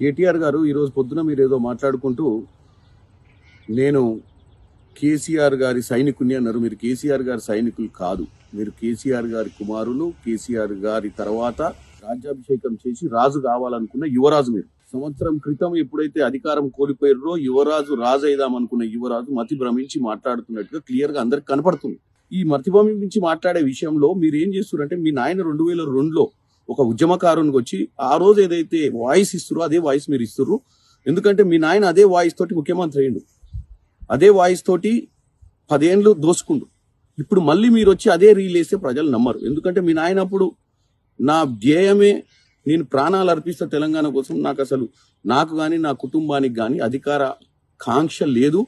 కేటీఆర్ గారు ఈరోజు పొద్దున మీరు ఏదో మాట్లాడుకుంటూ నేను కేసీఆర్ గారి సైనికుని అన్నారు. మీరు కేసీఆర్ గారి సైనికులు కాదు. మీరు కేసీఆర్ గారి కుమారులు కేసీఆర్ గారి తర్వాత రాజ్యాభిషేకం చేసి రాజు కావాలనుకున్న యువరాజు మీరు. సంవత్సరం క్రితం ఎప్పుడైతే అధికారం కోల్పోయారో యువరాజు రాజు అయిదామనుకున్న యువరాజు మతి భ్రమించి మాట్లాడుతున్నట్టుగా క్లియర్గా అందరికి కనపడుతుంది. ఈ మతి భ్రమించి మాట్లాడే విషయంలో మీరు ఏం చేస్తున్నారంటే మీ నాయన రెండు వేల రెండులో ఒక ఉద్యమకారునికి వచ్చి ఆ రోజు ఏదైతే వాయిస్ ఇస్తురో అదే వాయిస్ మీరు ఇస్తుర్రు. ఎందుకంటే మీ నాయన అదే వాయిస్ తోటి ముఖ్యమంత్రి అయ్యిండు. అదే వాయిస్ తోటి పదేండ్లు దోసుకుండు. ఇప్పుడు మళ్ళీ మీరు వచ్చి అదే రీల్ వేస్తే ప్రజలు నమ్మరు. ఎందుకంటే మీ నాయన అప్పుడు నా ధ్యేయమే నేను ప్రాణాలు అర్పిస్తా తెలంగాణ కోసం. నాకు అసలు నాకు కానీ నా కుటుంబానికి కానీ అధికార కాంక్ష లేదు.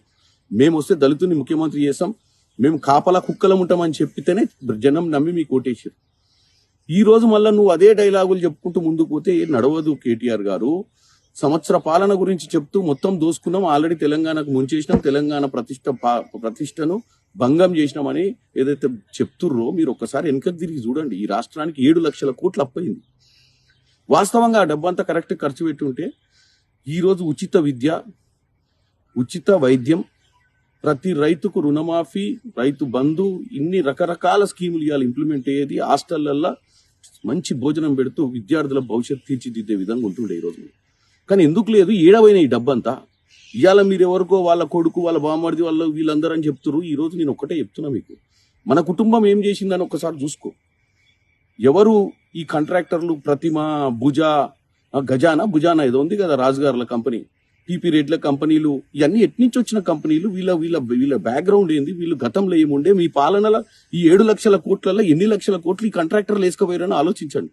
మేము వస్తే దళితుని ముఖ్యమంత్రి చేస్తాం. మేము కాపలా కుక్కలం ఉంటామని చెప్పితేనే జనం నమ్మి మీకు ఓటేసారు ఈ రోజు మళ్ళీ నువ్వు అదే డైలాగులు చెప్పుకుంటూ ముందుకు పోతే నడవదు కేటీఆర్ గారు. సంవత్సర పాలన గురించి చెప్తూ మొత్తం దోసుకున్నాం. ఆల్రెడీ తెలంగాణకు ముంచేసినాం. తెలంగాణ ప్రతిష్ట పా- ప్రతిష్టను భంగం చేసినామని ఏదైతే చెప్తుర్రో మీరు ఒక్కసారి వెనక తిరిగి చూడండి. ఈ రాష్ట్రానికి ఏడు లక్షల కోట్లు అప్పయింది. వాస్తవంగా ఆ డబ్బంతా కరెక్ట్ ఖర్చు పెట్టి ఉంటే ఈరోజు ఉచిత విద్య ఉచిత వైద్యం ప్రతి రైతుకు రుణమాఫీ రైతు బంధు ఇన్ని రకరకాల స్కీములు ఇవాళ ఇంప్లిమెంట్ అయ్యేది హాస్టళ్ళల్లో మంచి భోజనం పెడుతూ విద్యార్థుల భవిష్యత్తు తీర్చిదిద్దే విధంగా ఉంటుండే ఈరోజు కానీ ఎందుకు లేదు? ఏడవైన ఈ డబ్బంతా. ఇవాళ మీరు ఎవరికో వాళ్ళ కొడుకు వాళ్ళ బామ్మడిది వాళ్ళ వీళ్ళందరూ అని చెప్తున్నారు ఈ రోజు నేను ఒక్కటే చెప్తున్నా మీకు. మన కుటుంబం ఏం చేసిందని ఒక్కసారి చూసుకో. ఎవరు ఈ కాంట్రాక్టర్లు ప్రతిమ భుజ గజానా? భుజానా ఏదో ఉంది కదా రాజుగారుల కంపెనీ. పీపీ రేట్ల కంపెనీలు ఇవన్నీ ఎట్నుంచి వచ్చిన కంపెనీలు వీళ్ళ వీళ్ళ వీళ్ళ బ్యాక్గ్రౌండ్ ఏంది వీళ్ళు గతంలో ఏముండే మీ పాలనలో ఈ ఏడు లక్షల కోట్లలో ఎన్ని లక్షల కోట్లు ఈ కాంట్రాక్టర్లు వేసుకోపోయారని ఆలోచించండి.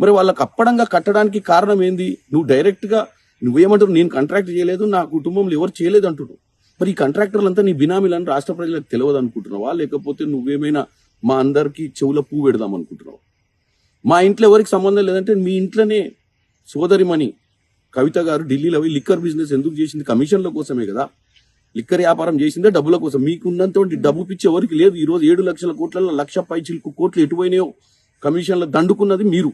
మరి వాళ్ళకి అప్పడంగా కట్టడానికి కారణం ఏంది? నువ్వు డైరెక్ట్గా నువ్వేమంటారు నేను కాంట్రాక్ట్ చేయలేదు నా కుటుంబంలో ఎవరు చేయలేదు అంటున్నావు. మరి ఈ కాంట్రాక్టర్లు అంతా నీ బినామీలని రాష్ట్ర ప్రజలకు తెలియదు అనుకుంటున్నావా? లేకపోతే నువ్వేమైనా మా అందరికీ చెవుల పువ్వు పెడదాం అనుకుంటున్నావు? మా ఇంట్లో ఎవరికి సంబంధం లేదంటే మీ ఇంట్లోనే సోదరిమణి కవిత గారు ఢిల్లీలో పోయి లిక్కర్ బిజినెస్ ఎందుకు చేసింది? కమిషన్ల కోసమే కదా. లిక్కర్ వ్యాపారం చేసిందే డబ్బుల కోసం. మీకున్నంత డబ్బు పిచ్చి ఎవరికి లేదు. ఈరోజు ఏడు లక్షల కోట్లలో లక్ష పై చిలుకు కోట్లు ఎటుపోయినాయో కమిషన్ల దండుకున్నది మీరు.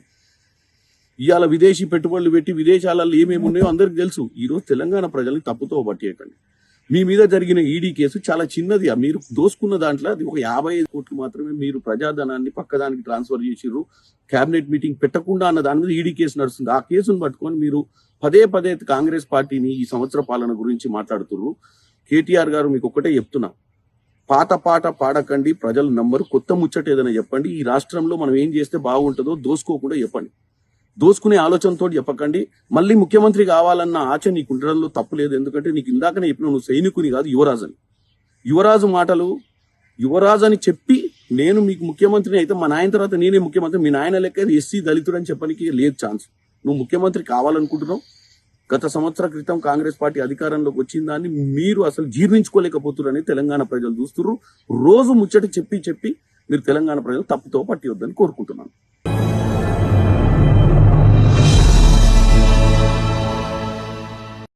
ఇవాళ విదేశీ పెట్టుబడులు పెట్టి విదేశాలలో ఏమేమి ఉన్నాయో అందరికి తెలుసు. ఈరోజు తెలంగాణ ప్రజల్ని తప్పుతో పట్టేయకండి. మీ మీద జరిగిన ఈడీ కేసు చాలా చిన్నది. ఆ మీరు దోసుకున్న దాంట్లో అది ఒక యాభై ఐదు కోట్లు మాత్రమే మీరు ప్రజాధనాన్ని పక్కదానికి ట్రాన్స్ఫర్ చేసిర్రు. కేబినెట్ మీటింగ్ పెట్టకుండా అన్న దాని మీద ఈడీ కేసు నడుస్తుంది. ఆ కేసును పట్టుకొని మీరు పదే పదే కాంగ్రెస్ పార్టీని ఈ సంవత్సర పాలన గురించి మాట్లాడుతుర్రు. కేటీఆర్ గారు మీకు ఒక్కటే చెప్తున్నా. పాత పాట పాడకండి. ప్రజల నంబరు కొత్త ముచ్చట ఏదైనా చెప్పండి. ఈ రాష్ట్రంలో మనం ఏం చేస్తే బాగుంటుందో దోసుకోకుండా చెప్పండి. దోసుకునే ఆలోచనతో చెప్పకండి. మళ్ళీ ముఖ్యమంత్రి కావాలన్న ఆశ నీకు ఉండడంలో తప్పు లేదు. ఎందుకంటే నీకు ఇందాకనే చెప్పిన నువ్వు సైనికుని కాదు యువరాజు అని యువరాజు మాటలు యువరాజు అని చెప్పి నేను మీకు ముఖ్యమంత్రిని అయితే మా నాయన తర్వాత నేనే ముఖ్యమంత్రి. మీ నాయన లెక్క ఎస్సీ దళితుడు అని చెప్పడానికి లేదు ఛాన్స్. నువ్వు ముఖ్యమంత్రి కావాలనుకుంటున్నావు. గత సంవత్సర క్రితం కాంగ్రెస్ పార్టీ అధికారంలోకి వచ్చిన దాన్ని మీరు అసలు జీర్ణించుకోలేకపోతున్నారని తెలంగాణ ప్రజలు చూస్తున్నారు. రోజు ముచ్చట చెప్పి చెప్పి మీరు తెలంగాణ ప్రజలు తప్పుతో పట్టివద్దని కోరుకుంటున్నాను.